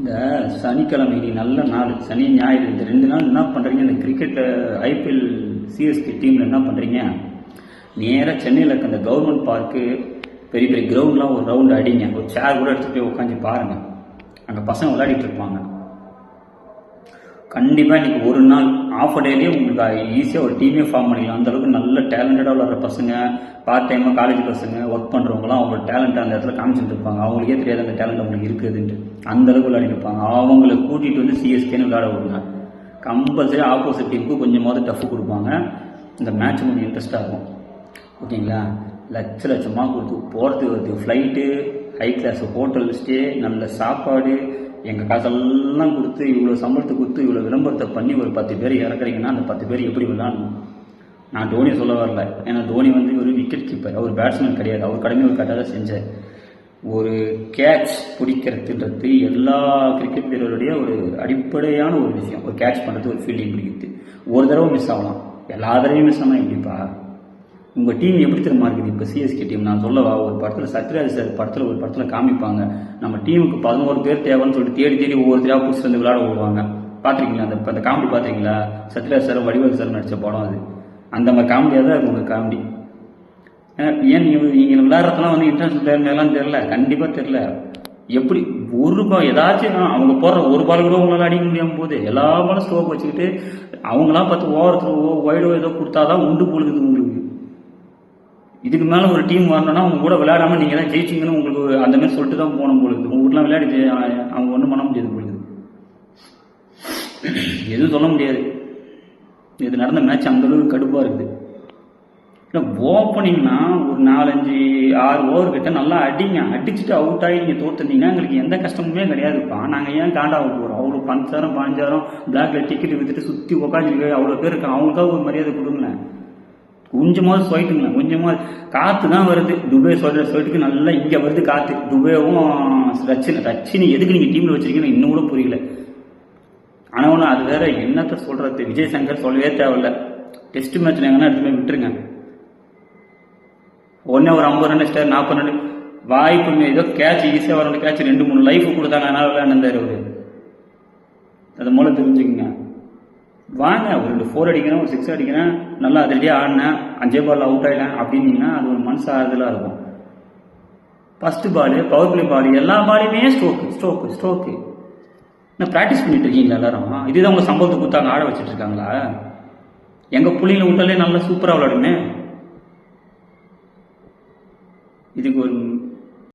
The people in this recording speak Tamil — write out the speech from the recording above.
இந்த சனிக்கிழமை நீ நல்ல நாள். சனி ஞாயிறு இந்த ரெண்டு நாள் என்ன பண்ணுறீங்க இந்த கிரிக்கெட்டில் ஐபிஎல் சிஎஸ்கே டீமில் என்ன பண்ணுறீங்க நேராக சென்னையில் இருக்க அந்த கவர்மெண்ட் பார்க்கு பெரிய பெரிய கிரவுண்ட்லாம் ஒரு ரவுண்டு அடிங்க. ஒரு சேர் கூட எடுத்துகிட்டு போய் உட்காந்து பாருங்கள் அங்கே பசங்க விளையாடிட்டு இருப்பாங்க. கண்டிப்பாக இன்றைக்கி ஒரு நாள் ஆஃப் டேலேயே உங்களுக்கு ஈஸியாக ஒரு டீமே ஃபார்ம் பண்ணிக்கலாம் அந்த அளவுக்கு நல்ல டேலண்டடாக விளாட்ற பசங்க பார்ட் டைமாக காலேஜ் பசங்க ஒர்க் பண்ணுறவங்களாம் அவங்களோட டேலண்ட் அந்த இடத்துல காமிச்சிட்டு இருப்பாங்க. அவங்களுக்கே தெரியாது அந்த டேலண்ட் அவங்களுக்கு இருக்குதுன்ட்டு. அந்த அளவுக்கு விளையாடிட்டு இருப்பாங்க. அவங்கள கூட்டிகிட்டு வந்து சிஎஸ்கேன்னு விளையாட விடுங்க. கம்பல்சரி ஆப்போசிட் டீமுக்கு கொஞ்சமாவது டஃப் கொடுப்பாங்க. இந்த மேட்ச் கொஞ்சம் இன்ட்ரெஸ்ட்டாக இருக்கும். ஓகேங்களா லட்ச லட்சமாக கொடுத்து போகிறதுக்கு வருது flight high class hotel stay நல்ல சாப்பாடு எங்கள் காசெல்லாம் கொடுத்து இவ்வளோ சம்பளத்தை கொடுத்து இவ்வளோ விளம்பரத்தை பண்ணி ஒரு பத்து பேர் இறக்குறீங்கன்னா அந்த பத்து பேர் எப்படி விளாடணும்? நான் தோனி சொல்ல வரல. ஏன்னா தோனி வந்து ஒரு விக்கெட் கீப்பர் அவர் பேட்ஸ்மேன் கிடையாது. அவர் கடமை ஒரு கரெக்டாக செஞ்சார். ஒரு கேட்ச் பிடிக்கிறதுன்றது எல்லா கிரிக்கெட் வீரருடைய ஒரு அடிப்படையான ஒரு விஷயம். ஒரு கேட்ச் பண்ணுறது ஒரு ஃபீல்டிங் பிடிக்கிறது. ஒரு தடவை மிஸ் ஆகலாம். எல்லா தடவையும் மிஸ் ஆனால் எப்படிப்பா? உங்கள் டீம் எப்படி தெரியுமா இருக்குது? இப்போ சிஎஸ்கே டீம். நான் சொல்லவா? ஒரு படத்தில் சத்யராஜ் சார் படத்தில் ஒரு படத்தில் காமிப்பாங்க. நம்ம டீமுக்கு பதினோரு பேர் தேவைன்னு சொல்லிட்டு தேடி தேடி ஒவ்வொருத்தரையாக பிடிச்சி வந்து விளையாட ஓடுவாங்க பார்த்துருக்கீங்களா அந்த அந்த காமெடி பார்த்துருக்கீங்களா சத்யராஜ் சார் வடிவேல் சார் நடித்த படம் அது. அந்த மாதிரி காமெடியாக தான் இருக்கும் உங்கள் காமெடி ஏன் நீங்கள் நீங்கள் விளையாடுறதுலாம் வந்து இன்டர்நேஷனல் பிளேயர் எல்லாம் தெரில கண்டிப்பாக தெரில எப்படி ஒரு பால் ஏதாச்சும் அவங்க போடுற ஒரு பால் கூட உங்களால் அடிக்க முடியாம போகுது. எல்லா பாலும் ஸ்டோக் வச்சுக்கிட்டு அவங்களாம் பார்த்து ஓவரத்தில் ஓ வைடோ ஏதோ கொடுத்தாதான் உண்டு போடுது உங்களுக்கு. இதுக்கு மேலே ஒரு டீம் வரணும்னா அவங்க கூட விளையாடாம நீங்கள் தான் ஜெயிச்சிங்கன்னு உங்களுக்கு அந்த மாதிரி சொல்லிட்டு தான் போகணும் பொழுது உங்கள் வீட்லாம் விளையாடி அவங்க ஒன்றும் பண்ண முடியாது பொழுது எதுவும் சொல்ல முடியாது. இது நடந்த மேட்ச் அந்த அளவுக்கு கடுப்பாக இருக்குது இல்லை ஓப்பனிங்னா ஒரு நாலஞ்சு ஆறு ஓவர் கிட்ட நல்லா அடிங்க. அடிச்சுட்டு அவுட் ஆகி நீங்கள் தோத்துருந்தீங்கன்னா எங்களுக்கு எந்த கஷ்டமுமே கிடையாதுப்பா. நாங்கள் ஏன் காண்டாக போகிறோம் அவ்வளோ பஞ்சாயிரம் பாஞ்சாயிரம் பிளாக்ல டிக்கெட் வித்துட்டு சுற்றி உக்காந்துருக்கு அவ்வளோ பேர் இருக்காங்க. அவங்களுக்காக ஒரு மரியாதை கொடுங்களேன். கொஞ்சமாவது சொல்லிட்டுங்களேன் கொஞ்சமாவது. காற்று தான் வருது. துபே சொல்கிற சொல்லிட்டுக்கு நல்லா இங்கே வருது காற்று துபேவும் ரச்சினை ரச்சினை எதுக்கு நீங்கள் டீமில் வச்சுருக்கீங்கன்னு இன்னும் கூட புரியல. ஆனால் ஒன்று அது வேற என்னத்தை சொல்கிறது விஜய் சங்கர் சொல்லவே தேவையில்ல. டெஸ்ட் மேட்ச் எங்கன்னா எடுத்து போய் விட்டுருங்க. ஒன்றே ஒரு ஐம்பது ரன் ஸ்டார் நாற்பது ரன் வாய்ப்பு ஏதோ கேட்ச் ஈஸியாக வர கேட்ச் ரெண்டு மூணு லைஃப் கொடுத்தாங்க அதனால விளையாண்டாரு அவர். அது மூலம் தெரிஞ்சுக்கங்க. வாங்க ஒரு ரெண்டு ஃபோர் அடிக்கிறேன் ஒரு சிக்ஸ் அடிக்கிறேன் நல்லா அதிரடியாக ஆடினேன் அஞ்சே பால் அவுட் ஆகிட்டேன் அப்படின்னீங்கன்னா அது ஒரு மனசு ஆறுதலாக இருக்கும். First ball power play ball எல்லா பாலையுமே ஸ்ட்ரோக்கு ஸ்ட்ரோக்கு ஸ்ட்ரோக்கு என்ன ப்ராக்டிஸ் பண்ணிட்டு இருக்கீங்களா எல்லாரும்? இதுதான் உங்கள் சம்பவத்தை கொடுத்தாங்க ஆட வச்சுட்டு இருக்காங்களா? எங்கள் புள்ளிங்களை விட்டாலே நல்லா சூப்பராக விளாடுமே இதுக்கு ஒரு